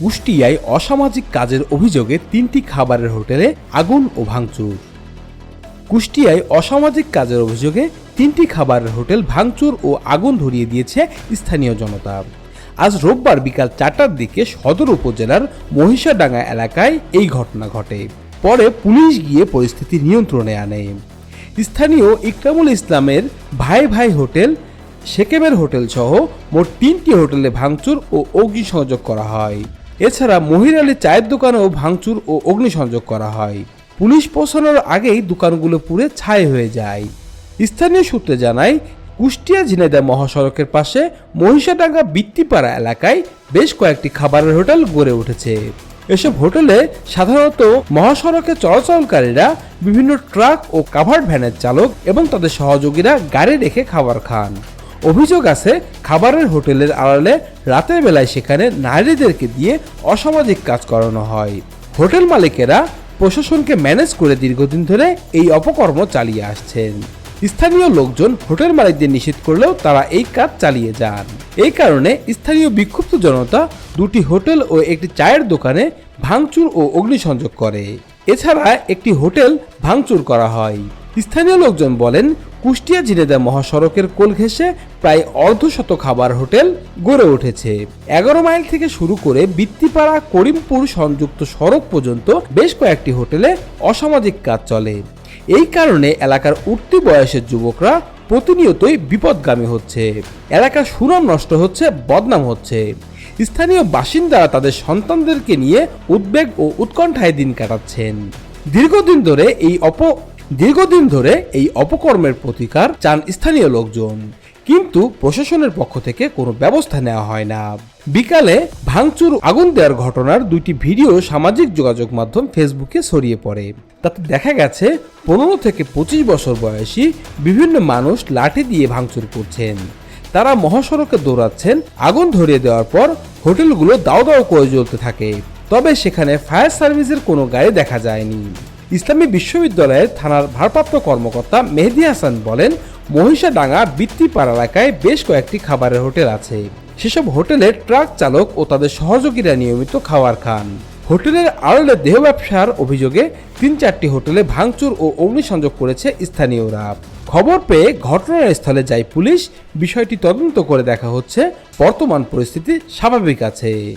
কুষ্টিয়ায় অসামাজিক কাজের অভিযোগে তিনটি খাবারের হোটেলে আগুন ও ভাঙচুর। কুষ্টিয়ায় অসামাজিক কাজের অভিযোগে তিনটি খাবারের হোটেল ভাঙচুর ও আগুন ধরিয়ে দিয়েছে স্থানীয় জনতা। আজ রোববার বিকাল চারটার দিকে সদর উপজেলার মহিষাডাঙ্গা এলাকায় এই ঘটনা ঘটে। পরে পুলিশ গিয়ে পরিস্থিতি নিয়ন্ত্রণে আনে। স্থানীয় ইকরামুল ইসলামের ভাই ভাই হোটেল সেকেবের হোটেল সহ মোট তিনটি হোটেলে ভাঙচুর ও অগ্নিসংযোগ করা হয়। এছাড়া মহির আলী চায়ের দোকানেও ভাঙচুর ও অগ্নিসংযোগ করা হয়। পুলিশ পৌঁছানোর আগেই দোকানগুলো পুড়ে ছাই হয়ে যায়। স্থানীয় সূত্রে জানায়, কুষ্টিয়া ঝিনাইদহ মহাসড়কের পাশে মহিষাডাঙ্গা বৃত্তিপাড়া এলাকায় বেশ কয়েকটি খাবারের হোটেল গড়ে উঠেছে। এসব হোটেলে সাধারণত মহাসড়কে চলাচলকারীরা বিভিন্ন ট্রাক ও কাভার্ড ভ্যানের চালক এবং তাদের সহযোগীরা গাড়ি রেখে খাবার খান। অভিযোগ আছে, খাবারের হোটেলের আড়ালে রাতের বেলায় সেখানে নারীদেরকে দিয়ে অসামাজিক কাজ করানো হয়। হোটেল মালিকেরা প্রশাসনকে ম্যানেজ করে দীর্ঘদিন ধরে এই অপকর্ম চালিয়ে আসছেন। স্থানীয় লোকজন হোটেল মালিকদের নিষেধ করলেও তারা এই কাজ চালিয়ে যান। এই কারণে স্থানীয় বিক্ষুব্ধ জনতা দুটি হোটেল ও একটি চায়ের দোকানে ভাঙচুর ও অগ্নিসংযোগ করে। এছাড়া একটি হোটেল ভাঙচুর করা হয়। স্থানীয় লোকজন বলেন কুষ্টিয়া ঝিনেদা মহাসড়কের কোল ঘেঁষে প্রায় অর্ধশত খাবার হোটেল গড়ে উঠেছে। এগারো মাইল থেকে শুরু করে বৃত্তিপাড়া, করিমপুর সংযুক্ত সড়ক পর্যন্ত বেশ কয়েকটি হোটেলে অসামাজিক কাজ চলে। এই কারণে এলাকার উঠতি বয়সের যুবকরা প্রতিনিয়তই বিপদগামী হচ্ছে। এলাকার সুনাম নষ্ট হচ্ছে, বদনাম হচ্ছে। স্থানীয় বাসিন্দারা তাদের সন্তানদেরকে নিয়ে উদ্বেগ ও উৎকণ্ঠায় দিন কাটাচ্ছেন। দীর্ঘদিন ধরে এই অপ দীর্ঘদিন ধরে এই অপকর্মের প্রতিকার চান স্থানীয় লোকজন। কিন্তু প্রশাসনের পক্ষ থেকে কোনো ব্যবস্থা নেওয়া হয় না। বিকালে ভাঙচুর, আগুন দেওয়ার ঘটনার দুইটি ভিডিও সামাজিক যোগাযোগ মাধ্যম ফেসবুকে ছড়িয়ে পড়ে। তাতে দেখা গেছে, পনেরো থেকে পঁচিশ বছর বয়সী বিভিন্ন মানুষ লাঠি দিয়ে ভাঙচুর করছেন। তারা মহাসড়কে দৌড়াচ্ছেন, আগুন ধরিয়ে দেওয়ার পর হোটেলগুলো দাও দাও করে জ্বলতে থাকে। তবে সেখানে ফায়ার সার্ভিসের কোনো গাড়ি দেখা যায়নি। ইসলামী বিশ্ববিদ্যালয়ের থানার ভারপ্রাপ্ত কর্মকর্তা মেহেদি হাসান বলেন, মহিষাডাঙ্গা বৃত্তিপাড়া এলাকায় বেশ কয়েকটি খাবারের হোটেল আছে। সেসব হোটেলে ট্রাক চালক ও তাদের সহযোগীরা নিয়মিত খাবার খান। হোটেলের আড়লে দেহ ব্যবসার অভিযোগে তিন চারটি হোটেলে ভাঙচুর ও অগ্নিসংযোগ করেছে স্থানীয়রা। খবর পেয়ে ঘটনাস্থলে যায় পুলিশ। বিষয়টি তদন্ত করে দেখা হচ্ছে। বর্তমান পরিস্থিতি স্বাভাবিক আছে।